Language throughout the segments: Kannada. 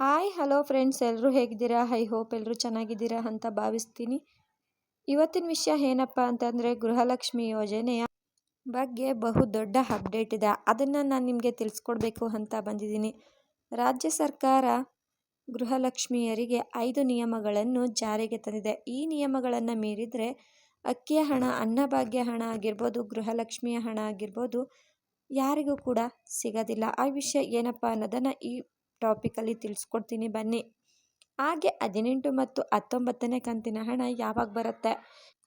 ಹಾಯ್ ಹಲೋ ಫ್ರೆಂಡ್ಸ್ ಎಲ್ಲರೂ ಹೇಗಿದ್ದೀರಾ? ಹೈ ಹೋಪ್ ಎಲ್ಲರೂ ಚೆನ್ನಾಗಿದ್ದೀರಾ ಅಂತ ಭಾವಿಸ್ತೀನಿ. ಇವತ್ತಿನ ವಿಷಯ ಏನಪ್ಪ ಅಂತಂದರೆ ಗೃಹಲಕ್ಷ್ಮಿ ಯೋಜನೆಯ ಬಗ್ಗೆ ಬಹು ದೊಡ್ಡ ಅಪ್ಡೇಟ್ ಇದೆ. ಅದನ್ನು ನಾನು ನಿಮಗೆ ತಿಳಿಸ್ಕೊಡ್ಬೇಕು ಅಂತ ಬಂದಿದ್ದೀನಿ. ರಾಜ್ಯ ಸರ್ಕಾರ ಗೃಹಲಕ್ಷ್ಮಿಯರಿಗೆ ಐದು ನಿಯಮಗಳನ್ನು ಜಾರಿಗೆ ತಂದಿದೆ. ಈ ನಿಯಮಗಳನ್ನು ಮೀರಿದರೆ ಅಕ್ಕಿಯ ಹಣ ಅನ್ನಭಾಗ್ಯ ಹಣ ಆಗಿರ್ಬೋದು, ಗೃಹಲಕ್ಷ್ಮಿಯ ಹಣ ಆಗಿರ್ಬೋದು, ಯಾರಿಗೂ ಕೂಡ ಸಿಗೋದಿಲ್ಲ. ಆ ವಿಷಯ ಏನಪ್ಪ ಅನ್ನೋದನ್ನು ಈ ಟಾಪಿಕಲ್ಲಿ ತಿಳಿಸ್ಕೊಡ್ತೀನಿ ಬನ್ನಿ. ಹಾಗೆ ಹದಿನೆಂಟು ಮತ್ತು ಹತ್ತೊಂಬತ್ತನೇ ಕಂತಿನ ಹಣ ಯಾವಾಗ ಬರುತ್ತೆ?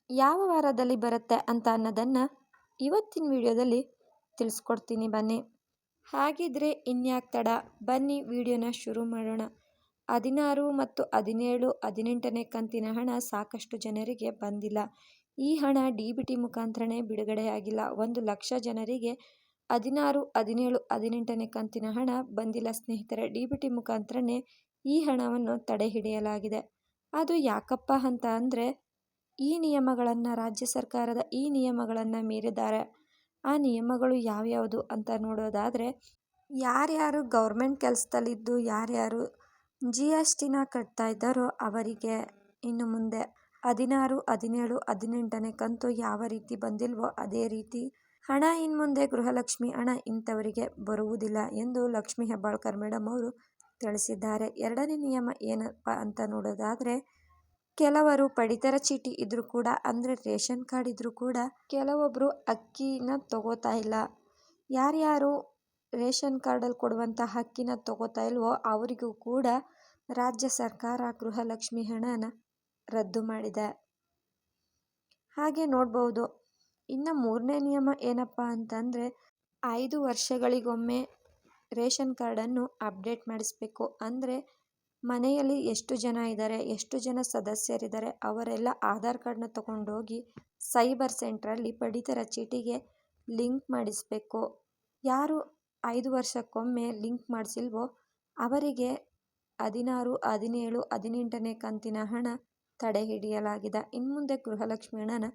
ಯಾವ ವಾರದಲ್ಲಿ ಬರುತ್ತೆ ಅಂತ ಅನ್ನೋದನ್ನು ಇವತ್ತಿನ ವಿಡಿಯೋದಲ್ಲಿ ತಿಳಿಸ್ಕೊಡ್ತೀನಿ ಬನ್ನಿ. ಹಾಗಿದ್ರೆ ಇನ್ಯಾಕೆ ತಡ? ಬನ್ನಿ ವಿಡಿಯೋನ ಶುರು ಮಾಡೋಣ. ಹದಿನಾರು ಮತ್ತು ಹದಿನೇಳು, ಹದಿನೆಂಟನೇ ಕಂತಿನ ಹಣ ಸಾಕಷ್ಟು ಜನರಿಗೆ ಬಂದಿಲ್ಲ. ಈ ಹಣ ಡಿ ಬಿ ಟಿ ಮುಖಾಂತರನೇ ಬಿಡುಗಡೆಯಾಗಿಲ್ಲ. ಒಂದು ಲಕ್ಷ ಜನರಿಗೆ ಹದಿನಾರು, ಹದಿನೇಳು, ಹದಿನೆಂಟನೇ ಕಂತಿನ ಹಣ ಬಂದಿಲ್ಲ ಸ್ನೇಹಿತರೆ ಡಿ ಬಿ ಟಿ ಮುಖಾಂತರನೇ ಈ ಹಣವನ್ನು ತಡೆ ಹಿಡಿಯಲಾಗಿದೆ ಅದು ಯಾಕಪ್ಪ ಅಂತ ಅಂದರೆ, ಈ ನಿಯಮಗಳನ್ನು ರಾಜ್ಯ ಸರ್ಕಾರದ ಈ ನಿಯಮಗಳನ್ನು ಮೀರಿದ್ದಾರೆ. ಆ ನಿಯಮಗಳು ಯಾವ್ಯಾವುದು ಅಂತ ನೋಡೋದಾದರೆ, ಯಾರ್ಯಾರು ಗೌರ್ಮೆಂಟ್ ಕೆಲಸದಲ್ಲಿದ್ದು, ಯಾರ್ಯಾರು ಜಿ ಎಸ್ ಟಿನ ಕಟ್ತಾ ಇದ್ದಾರೋ ಅವರಿಗೆ ಇನ್ನು ಮುಂದೆ ಹದಿನಾರು, ಹದಿನೇಳು, ಹದಿನೆಂಟನೇ ಕಂತು ಯಾವ ರೀತಿ ಬಂದಿಲ್ವೋ ಅದೇ ರೀತಿ ಹಣ ಇನ್ಮುಂದೆ ಗೃಹಲಕ್ಷ್ಮಿ ಹಣ ಇಂಥವರಿಗೆ ಬರುವುದಿಲ್ಲ ಎಂದು ಲಕ್ಷ್ಮೀ ಹೆಬ್ಬಾಳ್ಕರ್ ಮೇಡಮ್ ಅವರು ತಿಳಿಸಿದ್ದಾರೆ. ಎರಡನೇ ನಿಯಮ ಏನಪ್ಪ ಅಂತ ನೋಡೋದಾದರೆ, ಕೆಲವರು ಪಡಿತರ ಚೀಟಿ ಇದ್ದರೂ ಕೂಡ, ಅಂದರೆ ರೇಷನ್ ಕಾರ್ಡ್ ಇದ್ದರೂ ಕೂಡ ಕೆಲವೊಬ್ಬರು ಅಕ್ಕಿನ ತಗೋತಾ ಇಲ್ಲ. ಯಾರ್ಯಾರು ರೇಷನ್ ಕಾರ್ಡಲ್ಲಿ ಕೊಡುವಂಥ ಅಕ್ಕಿನ ತಗೋತಾ ಇಲ್ವೋ ಅವರಿಗೂ ಕೂಡ ರಾಜ್ಯ ಸರ್ಕಾರ ಗೃಹಲಕ್ಷ್ಮಿ ಹಣನ ರದ್ದು ಮಾಡಿದೆ. ಹಾಗೆ ನೋಡ್ಬೋದು ಇನ್ನು ಮೂರನೇ ನಿಯಮ ಏನಪ್ಪ ಅಂತಂದರೆ ಐದು ವರ್ಷಗಳಿಗೊಮ್ಮೆ ರೇಷನ್ ಕಾರ್ಡನ್ನು ಅಪ್ಡೇಟ್ ಮಾಡಿಸ್ಬೇಕು. ಅಂದರೆ ಮನೆಯಲ್ಲಿ ಎಷ್ಟು ಜನ ಇದ್ದಾರೆ ಎಷ್ಟು ಜನ ಸದಸ್ಯರಿದ್ದಾರೆ ಅವರೆಲ್ಲ ಆಧಾರ್ ಕಾರ್ಡನ್ನ ತಗೊಂಡೋಗಿ ಸೈಬರ್ ಸೆಂಟ್ರಲ್ಲಿ ಪಡಿತರ ಚೀಟಿಗೆ ಲಿಂಕ್ ಮಾಡಿಸಬೇಕು. ಯಾರು ಐದು ವರ್ಷಕ್ಕೊಮ್ಮೆ ಲಿಂಕ್ ಮಾಡಿಸಿಲ್ವೋ ಅವರಿಗೆ ಹದಿನಾರು, ಹದಿನೇಳು, ಹದಿನೆಂಟನೇ ಕಂತಿನ ಹಣ ತಡೆ ಹಿಡಿಯಲಾಗಿದೆ ಇನ್ನು ಮುಂದೆ ಗೃಹಲಕ್ಷ್ಮಿ ಹಣನ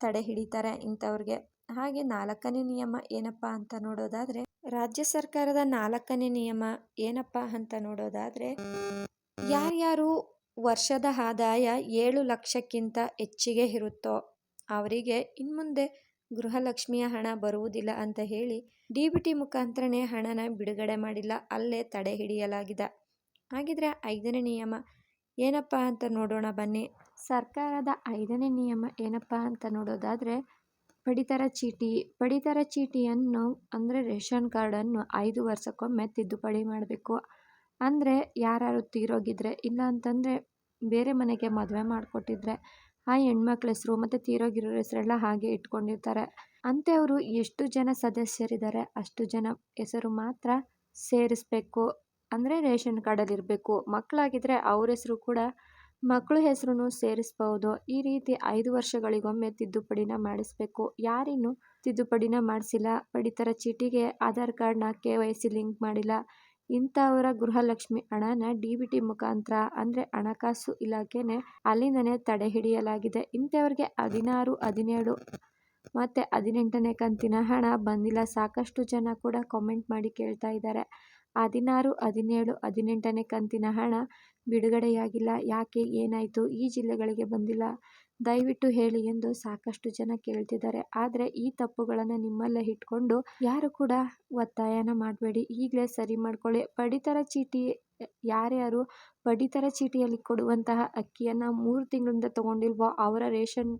ತಡೆ ಹಿಡಿತಾರೆ ಇಂಥವ್ರಿಗೆ. ಹಾಗೆ ನಾಲ್ಕನೇ ನಿಯಮ ಏನಪ್ಪ ಅಂತ ನೋಡೋದಾದರೆ, ರಾಜ್ಯ ಸರ್ಕಾರದ ನಾಲ್ಕನೇ ನಿಯಮ ಏನಪ್ಪ ಅಂತ ನೋಡೋದಾದರೆ, ಯಾರ್ಯಾರು ವರ್ಷದ ಆದಾಯ ಏಳು ಲಕ್ಷಕ್ಕಿಂತ ಹೆಚ್ಚಿಗೆ ಇರುತ್ತೋ ಅವರಿಗೆ ಇನ್ಮುಂದೆ ಗೃಹಲಕ್ಷ್ಮಿಯ ಹಣ ಬರುವುದಿಲ್ಲ ಅಂತ ಹೇಳಿ ಡಿ ಬಿ ಟಿ ಮುಖಾಂತರನೇ ಹಣನ ಬಿಡುಗಡೆ ಮಾಡಿಲ್ಲ, ಅಲ್ಲೇ ತಡೆ ಹಿಡಿಯಲಾಗಿದೆ. ಹಾಗಿದ್ರೆ ಐದನೇ ನಿಯಮ ಏನಪ್ಪ ಅಂತ ನೋಡೋಣ ಬನ್ನಿ. ಸರ್ಕಾರದ ಐದನೇ ನಿಯಮ ಏನಪ್ಪ ಅಂತ ನೋಡೋದಾದರೆ, ಪಡಿತರ ಚೀಟಿ, ಪಡಿತರ ಚೀಟಿಯನ್ನು ಅಂದರೆ ರೇಷನ್ ಕಾರ್ಡನ್ನು ಐದು ವರ್ಷಕ್ಕೊಮ್ಮೆ ತಿದ್ದುಪಡಿ ಮಾಡಬೇಕು. ಅಂದರೆ ಯಾರು ತೀರೋಗಿದ್ರೆ, ಇಲ್ಲ ಅಂತಂದರೆ ಬೇರೆ ಮನೆಗೆ ಮದುವೆ ಮಾಡಿಕೊಟ್ಟಿದ್ರೆ ಆ ಹೆಣ್ಮಕ್ಳ ಹೆಸರು ಮತ್ತು ತೀರೋಗಿರೋ ಹೆಸರೆಲ್ಲ ಹಾಗೆ ಇಟ್ಕೊಂಡಿರ್ತಾರೆ. ಅಂತೆ ಅವರು ಎಷ್ಟು ಜನ ಸದಸ್ಯರಿದ್ದಾರೆ ಅಷ್ಟು ಜನ ಹೆಸರು ಮಾತ್ರ ಸೇರಿಸ್ಬೇಕು. ಅಂದರೆ ರೇಷನ್ ಕಾರ್ಡಲ್ಲಿ ಇರಬೇಕು ಮಕ್ಕಳಾಗಿದ್ದರೆ ಅವ್ರ ಹೆಸರು ಕೂಡ ಮಕ್ಕಳ ಹೆಸರು ಸೇರಿಸ್ಬೋದು. ಈ ರೀತಿ ಐದು ವರ್ಷಗಳಿಗೊಮ್ಮೆ ತಿದ್ದುಪಡಿನ ಮಾಡಿಸ್ಬೇಕು. ಯಾರಿನ್ನು ತಿದ್ದುಪಡಿನ ಮಾಡಿಸಿಲ್ಲ. ಪಡಿತರ ಚೀಟಿಗೆ ಆಧಾರ್ ಕಾರ್ಡ್ನ ಕೆ ವೈ ಸಿ ಲಿಂಕ್ ಮಾಡಿಲ್ಲ. ಇಂಥವರ ಗೃಹಲಕ್ಷ್ಮಿ ಹಣನ ಡಿ ಬಿ ಟಿ ಮುಖಾಂತರ, ಅಂದರೆ ಹಣಕಾಸು ಇಲಾಖೆನೇ ಅಲ್ಲಿಂದನೇ ತಡೆ ಹಿಡಿಯಲಾಗಿದೆ ಇಂಥವ್ರಿಗೆ ಹದಿನಾರು, ಹದಿನೇಳು ಮತ್ತು ಹದಿನೆಂಟನೇ ಕಂತಿನ ಹಣ ಬಂದಿಲ್ಲ. ಸಾಕಷ್ಟು ಜನ ಕೂಡ ಕಾಮೆಂಟ್ ಮಾಡಿ ಕೇಳ್ತಾ ಇದ್ದಾರೆ. ಹದಿನಾರು, ಹದಿನೇಳು, ಹದಿನೆಂಟನೇ ಕಂತಿನ ಹಣ ಬಿಡುಗಡೆಯಾಗಿಲ್ಲ. ಯಾಕೆ? ಏನಾಯಿತು? ಈ ಜಿಲ್ಲೆಗಳಿಗೆ ಬಂದಿಲ್ಲ. ದಯವಿಟ್ಟು ಹೇಳಿ ಎಂದು ಸಾಕಷ್ಟು ಜನ ಕೇಳ್ತಿದ್ದಾರೆ. ಆದರೆ ಈ ತಪ್ಪುಗಳನ್ನು ನಿಮ್ಮಲ್ಲೇ ಇಟ್ಕೊಂಡು ಯಾರು ಕೂಡ ಒತ್ತಾಯನ ಮಾಡಬೇಡಿ. ಈಗಲೇ ಸರಿ ಮಾಡ್ಕೊಳ್ಳಿ. ಪಡಿತರ ಚೀಟಿ ಯಾರ್ಯಾರು ಪಡಿತರ ಚೀಟಿಯಲ್ಲಿ ಕೊಡುವಂತಹ ಅಕ್ಕಿಯನ್ನು ಮೂರು ತಿಂಗಳಿಂದ ತಗೊಂಡಿಲ್ವೋ ಅವರ ರೇಷನ್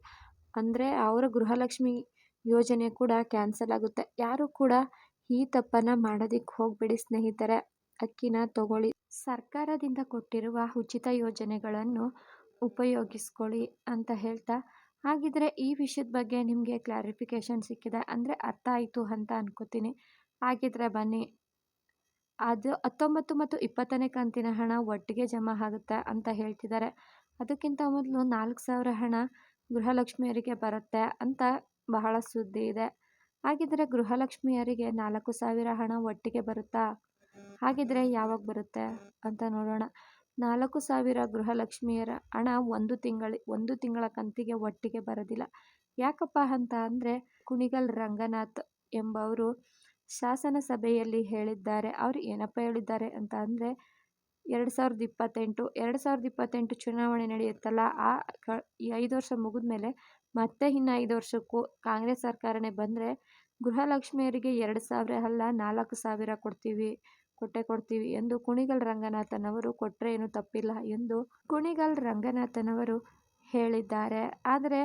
ಅಂದರೆ ಅವರ ಗೃಹಲಕ್ಷ್ಮಿ ಯೋಜನೆ ಕೂಡ ಕ್ಯಾನ್ಸಲ್ ಆಗುತ್ತೆ. ಯಾರು ಕೂಡ ಈ ತಪ್ಪನ್ನು ಮಾಡೋದಕ್ಕೆ ಹೋಗಬೇಡಿ ಸ್ನೇಹಿತರೆ. ಅಕ್ಕಿನ ತಗೊಳ್ಳಿ. ಸರ್ಕಾರದಿಂದ ಕೊಟ್ಟಿರುವ ಉಚಿತ ಯೋಜನೆಗಳನ್ನು ಉಪಯೋಗಿಸ್ಕೊಳ್ಳಿ ಅಂತ ಹೇಳ್ತಾ, ಹಾಗಿದ್ರೆ ಈ ವಿಷಯದ ಬಗ್ಗೆ ನಿಮಗೆ ಕ್ಲಾರಿಫಿಕೇಶನ್ ಸಿಕ್ಕಿದೆ ಅಂದರೆ ಅರ್ಥ ಆಯಿತು ಅಂತ ಅನ್ಕೋತೀನಿ. ಹಾಗಿದ್ರೆ ಬನ್ನಿ. ಅದು ಹತ್ತೊಂಬತ್ತು ಮತ್ತು ಇಪ್ಪತ್ತನೇ ಕಂತಿನ ಹಣ ಒಟ್ಟಿಗೆ ಜಮಾ ಆಗುತ್ತೆ ಅಂತ ಹೇಳ್ತಿದ್ದಾರೆ. ಅದಕ್ಕಿಂತ ಮೊದಲು ನಾಲ್ಕು ಸಾವಿರ ಹಣ ಗೃಹಲಕ್ಷ್ಮಿಯರಿಗೆ ಬರುತ್ತೆ ಅಂತ ಬಹಳ ಸುದ್ದಿ ಇದೆ. ಹಾಗಿದ್ರೆ ಗೃಹಲಕ್ಷ್ಮಿಯರಿಗೆ ನಾಲ್ಕು ಸಾವಿರ ಹಣ ಒಟ್ಟಿಗೆ ಬರುತ್ತಾ? ಹಾಗಿದ್ರೆ ಯಾವಾಗ ಬರುತ್ತೆ ಅಂತ ನೋಡೋಣ. ನಾಲ್ಕು ಸಾವಿರ ಗೃಹಲಕ್ಷ್ಮಿಯರ ಹಣ ಒಂದು ತಿಂಗಳ ಒಂದು ತಿಂಗಳ ಕಂತಿಗೆ ಒಟ್ಟಿಗೆ ಬರೋದಿಲ್ಲ. ಯಾಕಪ್ಪ ಅಂತ ಅಂದರೆ ಕುಣಿಗಲ್ ರಂಗನಾಥ್ ಎಂಬವರು ಶಾಸನ ಸಭೆಯಲ್ಲಿ ಹೇಳಿದ್ದಾರೆ. ಅವರು ಏನಪ್ಪ ಹೇಳಿದ್ದಾರೆ ಅಂತ ಅಂದರೆ ಎರಡು ಸಾವಿರದ ಇಪ್ಪತ್ತೆಂಟು, ಎರಡು ಸಾವಿರದ ಇಪ್ಪತ್ತೆಂಟು ಚುನಾವಣೆ ನಡೆಯುತ್ತಲ್ಲ, ಆ ಕ ಐದು ವರ್ಷ ಮುಗಿದ ಮೇಲೆ ಮತ್ತೆ ಇನ್ನು ಐದು ವರ್ಷಕ್ಕೂ ಕಾಂಗ್ರೆಸ್ ಸರ್ಕಾರನೇ ಬಂದರೆ ಗೃಹಲಕ್ಷ್ಮಿಯರಿಗೆ ಎರಡು ಸಾವಿರ ಅಲ್ಲ ನಾಲ್ಕು ಸಾವಿರ ಕೊಡ್ತೀವಿ. ಕೊಟ್ಟೇ ಕೊಡ್ತೀವಿ ಎಂದು ಕುಣಿಗಲ್ ರಂಗನಾಥನವರು ಕೊಟ್ಟರೆ ಏನು ತಪ್ಪಿಲ್ಲ ಎಂದು ಕುಣಿಗಲ್ ರಂಗನಾಥನವರು ಹೇಳಿದ್ದಾರೆ. ಆದರೆ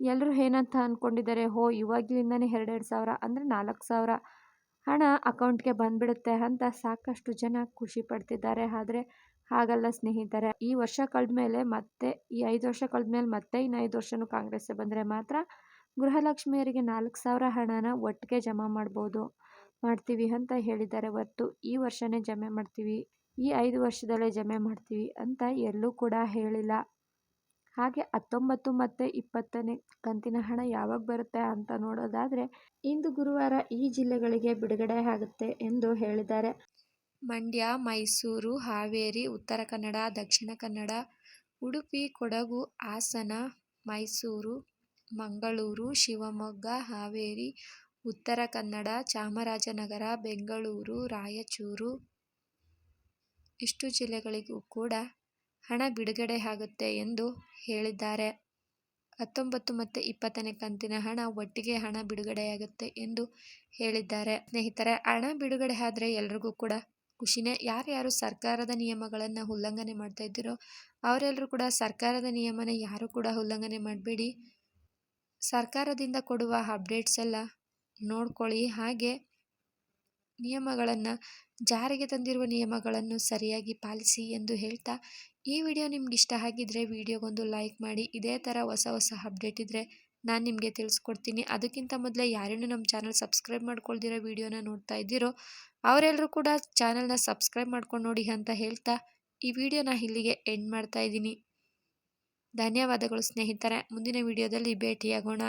ಎಲ್ಲರೂ ಏನಂತ ಅಂದ್ಕೊಂಡಿದ್ದಾರೆ ಹೋ ಇವಾಗಲಿಂದನೇ ಎರಡೆರಡು ಸಾವಿರ ಅಂದರೆ ನಾಲ್ಕು ಸಾವಿರ ಹಣ ಅಕೌಂಟ್ಗೆ ಬಂದ್ಬಿಡುತ್ತೆ ಅಂತ ಸಾಕಷ್ಟು ಜನ ಖುಷಿ ಪಡ್ತಿದ್ದಾರೆ. ಆದರೆ ಹಾಗಲ್ಲ ಸ್ನೇಹಿತರೆ, ಈ ವರ್ಷ ಕಳೆದ್ಮೇಲೆ ಮತ್ತೆ, ಈ ಐದು ವರ್ಷ ಕಳೆದ್ಮೇಲೆ ಮತ್ತೆ ಇನ್ನು ಐದು ವರ್ಷನೂ ಕಾಂಗ್ರೆಸ್ಸೇ ಬಂದರೆ ಮಾತ್ರ ಗೃಹಲಕ್ಷ್ಮಿಯರಿಗೆ ನಾಲ್ಕು ಸಾವಿರ ಹಣನ ಒಟ್ಟಿಗೆ ಜಮಾ ಮಾಡ್ಬೋದು. ಮಾಡ್ತೀವಿ ಅಂತ ಹೇಳಿದ್ದಾರೆ. ಹೊರ್ತು ಈ ವರ್ಷನೇ ಜಮೆ ಮಾಡ್ತೀವಿ, ಈ ಐದು ವರ್ಷದಲ್ಲೇ ಜಮೆ ಮಾಡ್ತೀವಿ ಅಂತ ಎಲ್ಲೂ ಕೂಡ ಹೇಳಿಲ್ಲ. ಹಾಗೆ ಹತ್ತೊಂಬತ್ತು ಮತ್ತು ಇಪ್ಪತ್ತನೇ ಕಂತಿನ ಹಣ ಯಾವಾಗ ಬರುತ್ತೆ ಅಂತ ನೋಡೋದಾದರೆ ಇಂದು ಗುರುವಾರ ಈ ಜಿಲ್ಲೆಗಳಿಗೆ ಬಿಡುಗಡೆ ಆಗುತ್ತೆ ಎಂದು ಹೇಳಿದ್ದಾರೆ. ಮಂಡ್ಯ, ಮೈಸೂರು, ಹಾವೇರಿ, ಉತ್ತರ ಕನ್ನಡ, ದಕ್ಷಿಣ ಕನ್ನಡ, ಉಡುಪಿ, ಕೊಡಗು, ಹಾಸನ, ಮೈಸೂರು, ಮಂಗಳೂರು, ಶಿವಮೊಗ್ಗ, ಹಾವೇರಿ ಉತ್ತರ ಕನ್ನಡ, ಚಾಮರಾಜನಗರ, ಬೆಂಗಳೂರು, ರಾಯಚೂರು. ಇಷ್ಟು ಜಿಲ್ಲೆಗಳಿಗೂ ಕೂಡ ಹಣ ಬಿಡುಗಡೆ ಆಗುತ್ತೆ ಎಂದು ಹೇಳಿದ್ದಾರೆ. ಹತ್ತೊಂಬತ್ತು ಮತ್ತು ಇಪ್ಪತ್ತನೇ ಕಂತಿನ ಹಣ ಒಟ್ಟಿಗೆ ಹಣ ಬಿಡುಗಡೆಯಾಗುತ್ತೆ ಎಂದು ಹೇಳಿದ್ದಾರೆ. ಸ್ನೇಹಿತರೆ, ಹಣ ಬಿಡುಗಡೆ ಆದರೆ ಎಲ್ರಿಗೂ ಕೂಡ ಖುಷಿನೇ. ಯಾರ್ಯಾರು ಸರ್ಕಾರದ ನಿಯಮಗಳನ್ನು ಉಲ್ಲಂಘನೆ ಮಾಡ್ತಾ ಇದ್ದೀರೋ ಅವರೆಲ್ಲರೂ ಕೂಡ ಸರ್ಕಾರದ ನಿಯಮನ ಯಾರು ಕೂಡ ಉಲ್ಲಂಘನೆ ಮಾಡಬೇಡಿ. ಸರ್ಕಾರದಿಂದ ಕೊಡುವ ಅಪ್ಡೇಟ್ಸ್ ಎಲ್ಲ ನೋಡ್ಕೊಳ್ಳಿ. ಹಾಗೆ ನಿಯಮಗಳನ್ನು, ಜಾರಿಗೆ ತಂದಿರುವ ನಿಯಮಗಳನ್ನು ಸರಿಯಾಗಿ ಪಾಲಿಸಿ ಎಂದು ಹೇಳ್ತಾ, ಈ ವಿಡಿಯೋ ನಿಮ್ಗೆ ಇಷ್ಟ ಆಗಿದ್ದರೆ ವಿಡಿಯೋಗೊಂದು ಲೈಕ್ ಮಾಡಿ. ಇದೇ ಥರ ಹೊಸ ಹೊಸ ಅಪ್ಡೇಟ್ ಇದ್ದರೆ ನಾನು ನಿಮಗೆ ತಿಳಿಸ್ಕೊಡ್ತೀನಿ. ಅದಕ್ಕಿಂತ ಮೊದಲೇ ಯಾರೇನೂ ನಮ್ಮ ಚಾನಲ್ ಸಬ್ಸ್ಕ್ರೈಬ್ ಮಾಡ್ಕೊಳ್ದಿರೋ ವಿಡಿಯೋನ ನೋಡ್ತಾ ಇದ್ದೀರೋ ಅವರೆಲ್ಲರೂ ಕೂಡ ಚಾನಲ್ನ ಸಬ್ಸ್ಕ್ರೈಬ್ ಮಾಡ್ಕೊಂಡು ನೋಡಿ ಅಂತ ಹೇಳ್ತಾ, ಈ ವಿಡಿಯೋನ ಇಲ್ಲಿಗೆ ಎಂಡ್ ಮಾಡ್ತಾ ಇದ್ದೀನಿ. ಧನ್ಯವಾದಗಳು ಸ್ನೇಹಿತರೆ. ಮುಂದಿನ ವಿಡಿಯೋದಲ್ಲಿ ಭೇಟಿಯಾಗೋಣ.